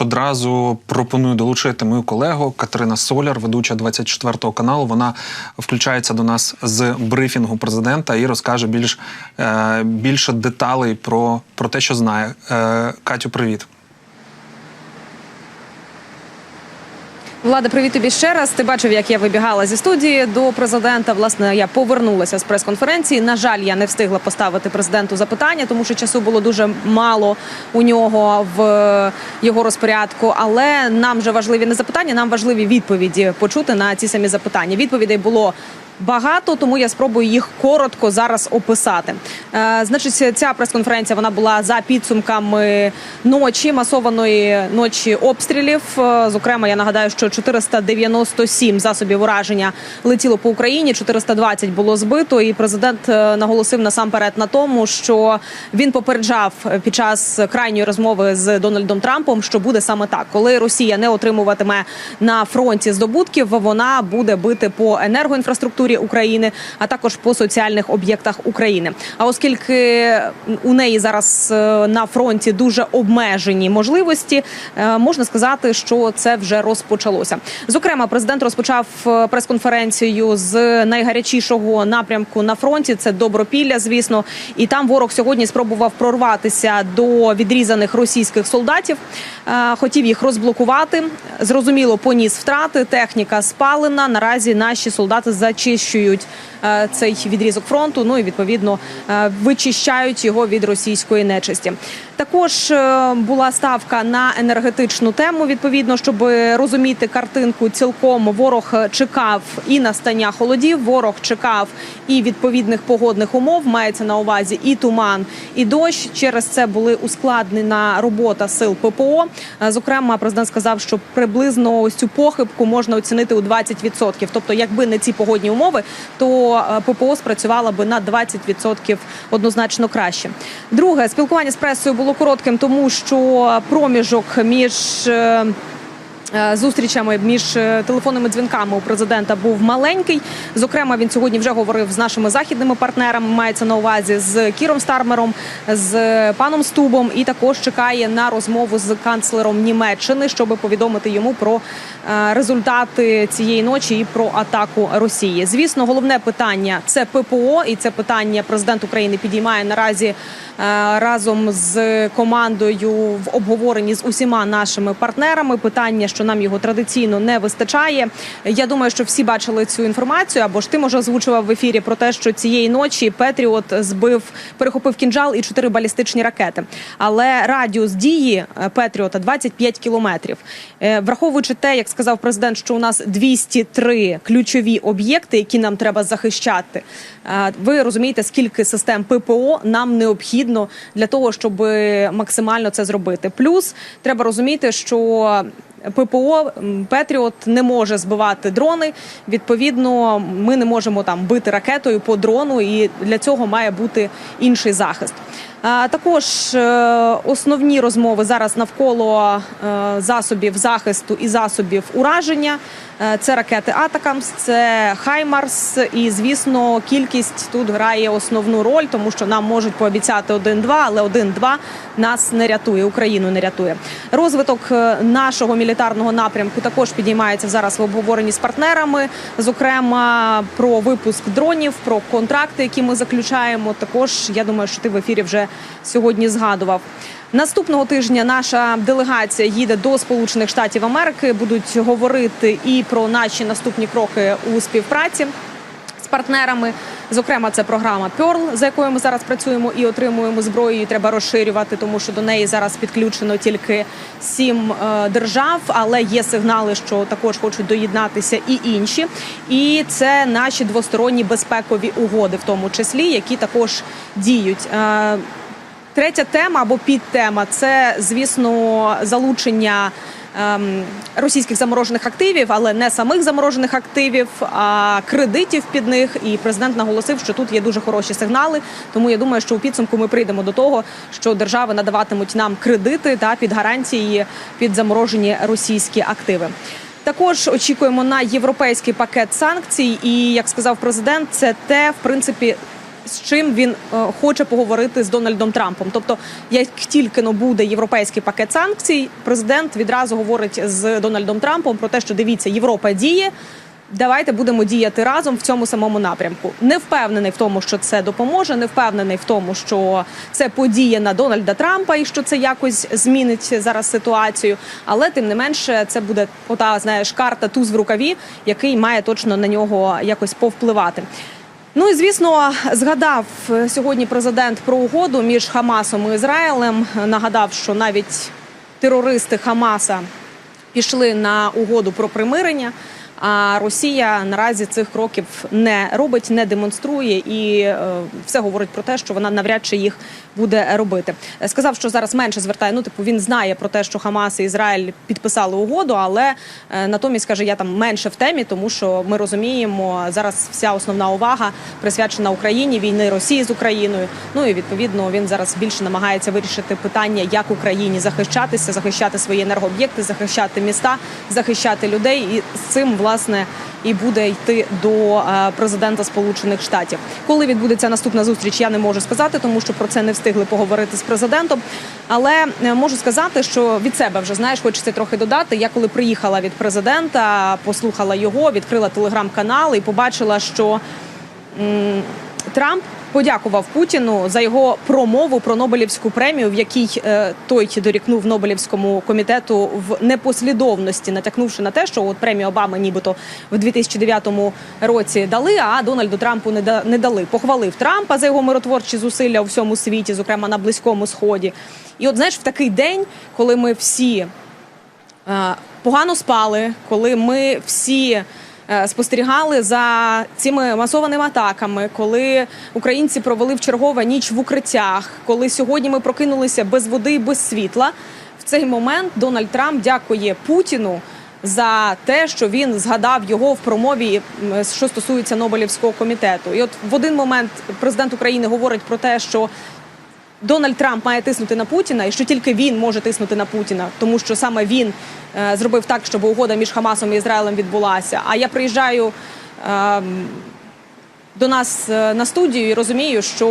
Одразу пропоную долучити мою колегу Катерина Соляр, ведуча 24 каналу. Вона включається до нас з брифінгу президента і розкаже більш е, більше деталей про, про те, що знає. Е, Катю, привіт. Влада, привіт тобі ще раз. Ти бачив, як я вибігала зі студії до президента. Власне, я повернулася з прес-конференції. На жаль, я не встигла поставити президенту запитання, тому що часу було дуже мало у нього в його розпорядку. Але нам же важливі не запитання, нам важливі відповіді почути на ці самі запитання. Відповідей було. Багато, тому я спробую їх коротко зараз описати. Е, значить, ця прес-конференція вона була за підсумками ночі, масованої ночі обстрілів. Е, Зокрема, я нагадаю, що 497 засобів ураження летіло по Україні, 420 було збито. І президент е, наголосив насамперед на тому, що він попереджав під час крайньої розмови з Дональдом Трампом, що буде саме так, коли Росія не отримуватиме на фронті здобутків, вона буде бити по енергоінфраструктурі України, а також по соціальних об'єктах України. А оскільки у неї зараз е, на фронті дуже обмежені можливості, е, можна сказати, що це вже розпочалося. Зокрема, президент розпочав е, прес-конференцію з найгарячішого напрямку на фронті. Це Добропілля, звісно, і там ворог сьогодні спробував прорватися до відрізаних російських солдатів. Хотів їх розблокувати. Зрозуміло, поніс втрати. Техніка спалена. Наразі наші солдати зачищують е, цей відрізок фронту. Ну і відповідно е, вичищають його від російської нечисті. Також е, була ставка на енергетичну тему. Відповідно, щоб розуміти картинку цілком, ворог чекав і настання холодів. Ворог чекав і відповідних погодних умов. Мається на увазі і туман, і дощ. Через це були ускладнена робота сил ППО. Е, Зокрема, президент сказав, що приблизно ось цю похибку можна оцінити у 20%. Тобто, якби не ці погодні умови, то е, ППО спрацювала би на 20% однозначно краще. Друге спілкування з пресою було коротким, тому що проміжок між е, Зустрічами між е, телефонними дзвінками у президента був маленький. Зокрема, він сьогодні вже говорив з нашими західними партнерами. Мається на увазі з Кіром Стармером, з паном Стубом, і також чекає на розмову з канцлером Німеччини, щоб повідомити йому про е, результати цієї ночі і про атаку Росії. Звісно, головне питання це ППО, і це питання президент України підіймає наразі е, разом з командою в обговоренні з усіма нашими партнерами. Питання, що нам його традиційно не вистачає. Я думаю, що всі бачили цю інформацію. Або ж ти може озвучував в ефірі про те, що цієї ночі Петріот збив, перехопив кінжал і чотири балістичні ракети. Але радіус дії е, Петріота 25 кілометрів. Е, Враховуючи те, як сказав президент, що у нас 203 ключові об'єкти, які нам треба захищати. Е, Ви розумієте, скільки систем ППО нам необхідно для того, щоб максимально це зробити. Плюс треба розуміти, що ППО Петріот не може збивати дрони. Відповідно, ми не можемо там бити ракетою по дрону, і для цього має бути інший захист. Також е, основні розмови зараз навколо е, засобів захисту і засобів ураження. Е, Це ракети Атакамс, це Хаймарс, і звісно, кількість тут грає основну роль, тому що нам можуть пообіцяти 1-2, але 1-2 нас не рятує, Україну не рятує. Розвиток нашого мілітарного напрямку також підіймається зараз в обговоренні з партнерами. Зокрема, про випуск дронів, про контракти, які ми заключаємо. Також я думаю, що ти в ефірі вже сьогодні згадував. Наступного тижня наша делегація їде до Сполучених Штатів Америки. Будуть говорити і про наші наступні кроки у співпраці з партнерами. Зокрема, це програма Pearl, за якою ми зараз працюємо і отримуємо зброю. Її треба розширювати, тому що до неї зараз підключено тільки сім е, держав, але є сигнали, що також хочуть доєднатися і інші. І це наші двосторонні безпекові угоди, в тому числі, які також діють. Третя тема або підтема це, звісно, залучення ем, російських заморожених активів, але не самих заморожених активів, а кредитів під них. І президент наголосив, що тут є дуже хороші сигнали. Тому я думаю, що у підсумку ми прийдемо до того, що держави надаватимуть нам кредити та під гарантії під заморожені російські активи. Також очікуємо на європейський пакет санкцій, і як сказав президент, це те, в принципі, з чим він е, хоче поговорити з Дональдом Трампом. Тобто, як тільки но буде європейський пакет санкцій, президент відразу говорить з Дональдом Трампом про те, що дивіться, Європа діє. Давайте будемо діяти разом в цьому самому напрямку. Не впевнений в тому, що це допоможе. Не впевнений в тому, що це подіє на Дональда Трампа і що це якось змінить зараз ситуацію. Але тим не менше, це буде ота знаєш карта туз в рукаві, який має точно на нього якось повпливати. Ну і звісно, згадав е, сьогодні президент про угоду між Хамасом і Ізраїлем. Нагадав, що навіть терористи Хамаса пішли на угоду про примирення. А Росія наразі цих кроків не робить, не демонструє і е, все говорить про те, що вона навряд чи їх буде робити. Сказав, що зараз менше звертає. Ну, типу, він знає про те, що Хамас і Ізраїль підписали угоду, але е, натомість каже, я там менше в темі, тому що ми розуміємо, зараз вся основна увага присвячена Україні, війни Росії з Україною. Ну і відповідно він зараз більше намагається вирішити питання, як Україні захищатися, захищати свої енергооб'єкти, захищати міста, захищати людей. І з цим власне і буде йти до е, президента Сполучених Штатів. Коли відбудеться наступна зустріч, я не можу сказати, тому що про це не встигли поговорити з президентом. Але е, можу сказати, що від себе вже знаєш, хочеться трохи додати. Я коли приїхала від президента, послухала його, відкрила телеграм-канал і побачила, що Трамп подякував Путіну за його промову про Нобелівську премію, в якій е, той дорікнув Нобелівському комітету в непослідовності, натякнувши на те, що от премію Обами нібито в 2009 році дали, а Дональду Трампу не, да- не дали. Похвалив Трампа за його миротворчі зусилля у всьому світі, зокрема на близькому сході. І от знаєш, в такий день, коли ми всі е, погано спали, коли ми всі спостерігали за цими масованими атаками, коли українці провели в чергове ніч в укриттях, коли сьогодні ми прокинулися без води і без світла. В цей момент Дональд Трамп дякує Путіну. За те, що він згадав його в промові, що стосується Нобелівського комітету, і от в один момент президент України говорить про те, що Дональд Трамп має тиснути на Путіна, і що тільки він може тиснути на Путіна, тому що саме він е, зробив так, щоб угода між Хамасом і Ізраїлем відбулася. А я приїжджаю е, до нас е, на студію і розумію, що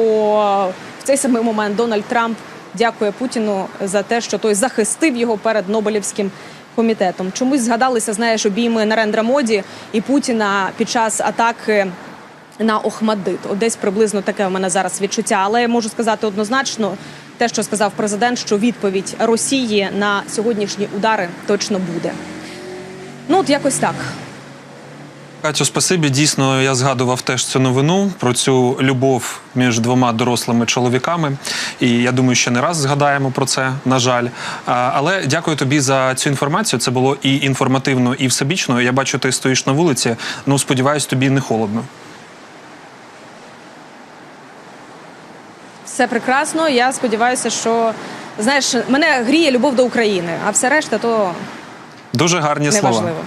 в цей самий момент Дональд Трамп дякує Путіну за те, що той захистив його перед Нобелівським комітетом. Чомусь згадалися, знаєш, обійми Нарендра Моді і Путіна під час атаки на Охмадит. От десь приблизно таке в мене зараз відчуття. Але я можу сказати однозначно те, що сказав президент, що відповідь Росії на сьогоднішні удари точно буде. Ну от якось так. Катю, спасибі. Дійсно, я згадував теж цю новину про цю любов між двома дорослими чоловіками. І я думаю, ще не раз згадаємо про це, на жаль. Але дякую тобі за цю інформацію. Це було і інформативно, і всебічно. Я бачу, ти стоїш на вулиці. Ну, сподіваюсь, тобі не холодно. Все прекрасно. Я сподіваюся, що знаєш, мене гріє любов до України, а все решта то Дуже гарні слова. неважливо.